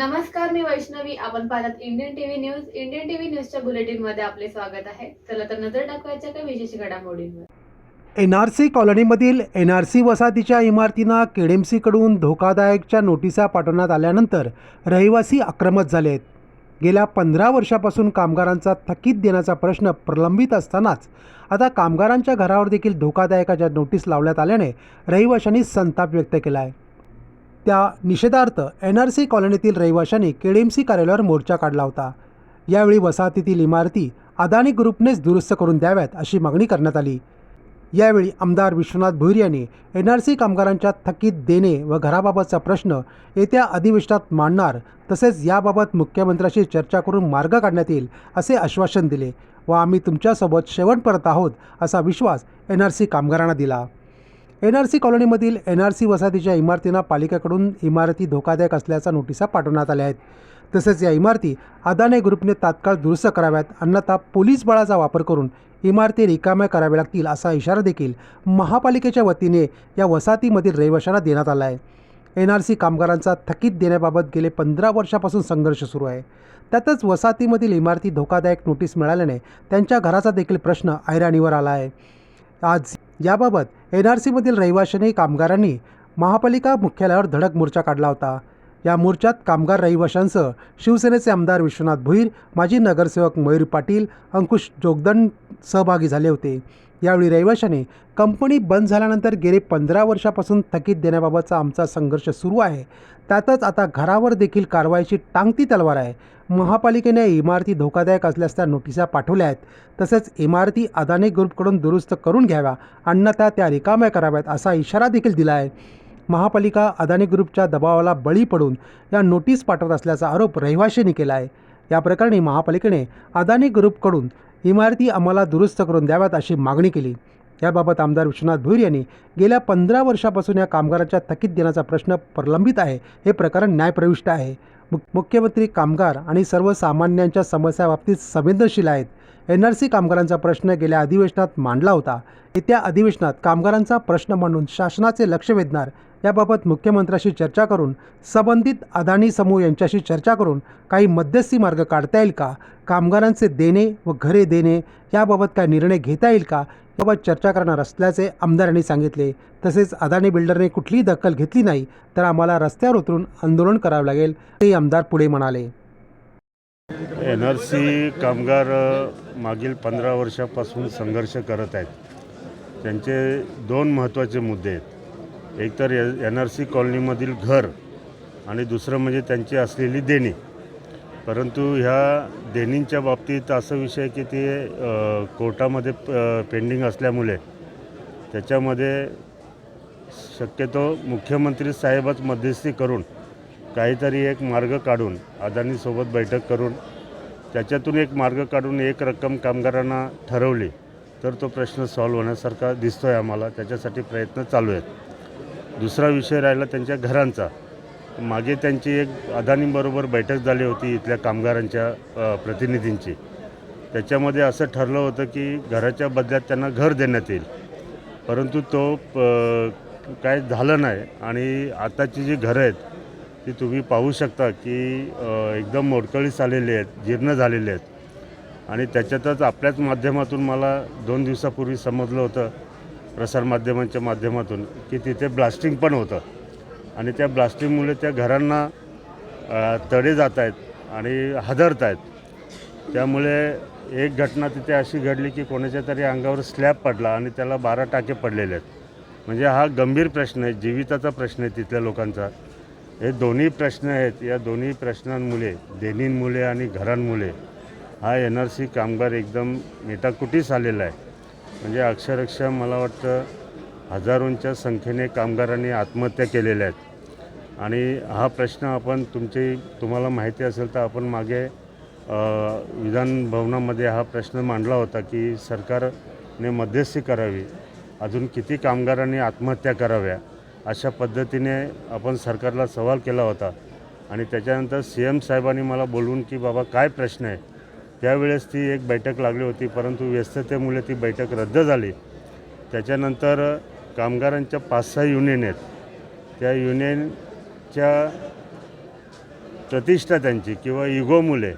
नमस्कार मी वैष्णवी. आपण पाहतात Indian TV news Indian TV न्यूजच्या बुलेटिनमध्ये आपले स्वागत आहे. चला तर नजर टाकवायच्या काही विशेष घडामोडींवर. एन आर सी कॉलनीमधील एन आर सी वसाहतीच्या इमारतींना केडीएमसीकडून धोकादायकच्या नोटिसा पाठवण्यात आल्यानंतर रहिवासी आक्रमक झाले आहेत गेल्या पंधरा वर्षापासून कामगारांचा थकीत देण्याचा प्रश्न प्रलंबित असतानाच आता कामगारांच्या घरावर देखील धोकादायकाच्या नोटीस लावण्यात आल्याने रहिवाशांनी संताप व्यक्त केला आहे त्या निषेधार्थ एन आर सी कॉलनीतील रहिवाशांनी सी कार्यालयावर मोर्चा काढला होता. यावेळी वसाहतीतील इमारती अदानी ग्रुपनेच दुरुस्त करून द्याव्यात अशी मागणी करण्यात आली. यावेळी आमदार विश्वनाथ भुईर यांनी एन आर सी कामगारांच्या थकीत देणे व घराबाबतचा प्रश्न येत्या अधिवेशनात मांडणार तसेच याबाबत मुख्यमंत्र्यांशी चर्चा करून मार्ग काढण्यात येईल असे आश्वासन दिले व आम्ही तुमच्यासोबत शेवटपर्यंत आहोत असा विश्वास एन आर सी कामगारांना दिला. एन आर सी कॉलनीमधील एन आर सी वसाहतीच्या इमारतींना पालिकेकडून इमारती धोकादायक असल्याच्या नोटिसा पाठवण्यात आल्या आहेत. तसेच या इमारती अदाने ग्रुपने तात्काळ दुरुस्त कराव्यात अन्यथा पोलीस बळाचा वापर करून इमारती रिकाम्या कराव्या लागतील असा इशारा देखील महापालिकेच्या वतीने या वसाहतीमधील रहिवाशांना देण्यात आला आहे. एन आर सी कामगारांचा थकीत देण्याबाबत गेले पंधरा वर्षापासून संघर्ष सुरू आहे. त्यातच वसाहतीमधील इमारती धोकादायक नोटीस मिळाल्याने त्यांच्या घराचा देखील प्रश्न ऐराणीवर आला आहे. आज याबाबत एन आर सीमधील रहिवाशांनी कामगारांनी महापालिका मुख्यालयावर धडक मोर्चा काढला होता. या मोर्चात कामगार रहिवाशांसह शिवसेनेचे आमदार विश्वनाथ भुईर माजी नगरसेवक मयूर पाटील अंकुश जोगदंड सहभागी झाले होते. यावेळी रहिवाशांनी कंपनी बंद झाल्यानंतर गेले पंधरा वर्षापासून थकीत देण्याबाबतचा आमचा संघर्ष सुरू आहे. त्यातच आता घरावर देखील कारवाईची टांगती तलवार आहे. महापालिकेने इमारती धोकादायक असल्यास त्या नोटिसा पाठवल्या आहेत. तसेच इमारती अदानी ग्रुपकडून दुरुस्त करून घ्याव्या अन्यथा त्या रिकाम्या कराव्यात असा इशारा देखील दिला आहे. महापालिका अदानी ग्रुपच्या दबावाला बळी पडून या नोटीस पाठवत असल्याचा आरोप रहिवाशांनी केला आहे. या प्रकरणी महापालिकेने अदानी ग्रुपकडून इमारती आम्हाला दुरुस्त करून द्याव्यात अशी मागणी केली. याबाबत आमदार विश्वनाथ भुईर यांनी गेल्या पंधरा वर्षापासून या कामगाराच्या थकीत देण्याचा प्रश्न प्रलंबित आहे. हे प्रकरण न्यायप्रविष्ट आहे. मुख्यमंत्री कामगार आणि सर्वसामान्यांच्या समस्याबाबतीत संवेदनशील आहेत. एन आर सी कामगारांचा प्रश्न गेल्या अधिवेशनात मांडला होता. येत्या अधिवेशनात कामगारांचा प्रश्न मांडून शासनाचे लक्ष वेधणार याबाबत मुख्यमंत्र्यांशी चर्चा करून संबंधित अदानी समूह यांच्याशी चर्चा करून काही मध्यस्थी मार्ग काढता येईल का? कामगारांचे देणे व घरे देणे याबाबत काय निर्णय घेता येईल का? याबाबत चर्चा करणार असल्याचे आमदारांनी सांगितले. तसेच अदानी बिल्डरने कुठलीही दखल घेतली नाही तर आम्हाला रस्त्यावर उतरून आंदोलन करावं लागेल ते आमदार पुढे म्हणाले. एन आर सी कामगार मागील पंधरा वर्षापासून संघर्ष करत आहेत. त्यांचे दोन महत्त्वाचे मुद्दे आहेत. एक तर एन आर सी कॉलनीमधील घर आणि दुसरं म्हणजे त्यांची असलेली देणी. परंतु ह्या देणींच्या बाबतीत असं विषय की ते कोर्टामध्ये प- पेंडिंग असल्यामुळे त्याच्यामध्ये शक्यतो मुख्यमंत्री साहेबच मध्यस्थी करून काहीतरी एक मार्ग काढून अदानीसोबत बैठक करून त्याच्यातून एक मार्ग काढून एक रक्कम कामगारांना ठरवली तर तो प्रश्न सॉल्व्ह होण्यासारखा दिसतो आहे आम्हाला. त्याच्यासाठी प्रयत्न चालू आहेत. दुसरा विषय राहिला त्यांच्या घरांचा. मागे त्यांची एक अदानींबरोबर बैठक झाली होती इथल्या कामगारांच्या प्रतिनिधींची. त्याच्यामध्ये असं ठरलं होतं की घराच्या बदल्यात त्यांना घर देण्यात येईल. परंतु तो प- काय झालं नाही. आणि आताची जी घरं आहेत ती तुम्ही पाहू शकता की एकदम मोडकळीस आलेली आहेत जीर्ण झालेली आहेत. आणि त्याच्यातच आपल्याच माध्यमातून मला दोन दिवसापूर्वी समजलं होतं प्रसारमाध्यमांच्या माध्यमातून की तिथे ब्लास्टिंग पण होतं. आणि त्या ब्लास्टिंगमुळे त्या घरांना तडे जात आहेत आणि हादरत आहेत. त्यामुळे एक घटना तिथे अशी घडली की कोणाच्या तरी अंगावर स्लॅब पडला आणि त्याला बारा टाके पडलेले आहेत. म्हणजे हा गंभीर प्रश्न आहे जीविताचा प्रश्न आहे तिथल्या लोकांचा. हे दोन्ही प्रश्न आहेत. या दोन्ही प्रश्नांमुळे देणींमुळे आणि घरांमुळे हा एन आर सी कामगार एकदम मेटाकुटीस आलेला आहे. म्हणजे अक्षरशः मला वाटतं हजारोंच्या संख्येने कामगारांनी आत्महत्या केलेल्या आहेत. आणि हा प्रश्न आपण तुमची तुम्हाला माहिती असेल तर आपण मागे विधानभवनामध्ये विधान भवनामध्ये हा प्रश्न मांडला होता की सरकारने मध्यस्थी करावी. अजून किती कामगारांनी आत्महत्या कराव्या? अशा पद्धतीने आपण सरकारला सवाल केला होता. आणि त्याच्यानंतर सी एम साहेबांनी मला बोलवून की बाबा काय प्रश्न आहे? त्यावेळेस ती एक बैठक लागली होती परंतु व्यस्ततेमुळे ती बैठक रद्द झाली. त्याच्यानंतर कामगारांच्या पाच सहा युनियन आहेत. त्या युनियनच्या प्रतिष्ठा त्यांची किंवा इगो मुले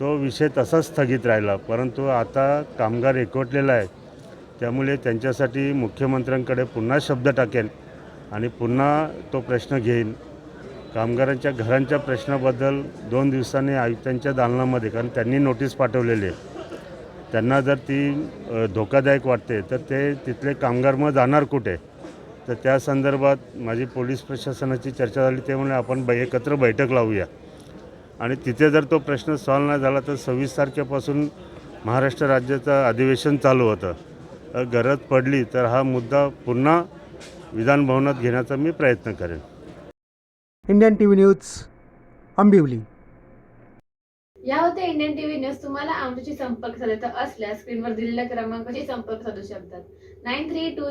तो विषय तसाच स्थगित राहिला. परंतु आता कामगार एकवटलेला आहे. त्यामुळे त्यांच्यासाठी मुख्यमंत्र्यांकडे पुन्हा शब्द टाकेल आणि पुन्हा तो प्रश्न घेईन. कामगारांच्या घरांच्या प्रश्नाबद्दल दोन दिवसांनी आयुक्तांच्या दालनामध्ये कारण त्यांनी नोटीस पाठवलेली आहे. त्यांना जर ती धोकादायक वाटते तर ते तिथले कामगार मग जाणार कुठे? तर त्या संदर्भात माझी पोलीस प्रशासनाची चर्चा झाली त्यामुळे आपण बै एकत्र बैठक लावूया. आणि तिथे जर तो प्रश्न सॉल्व नाही झाला तर सव्वीस तारखेपासून महाराष्ट्र राज्याचं अधिवेशन चालू होतं. गरज पडली तर हा मुद्दा पुन्हा विधानभवनात घेण्याचा मी प्रयत्न करेन. Indian T V news Ambivli. या होत्या इंडियन टीव्ही न्यूज. तुम्हाला आमच्याशी संपर्क साधायचा असल्यास स्क्रीनवर दिलेल्या क्रमांकाशी संपर्क साधू शकतात. Nine three to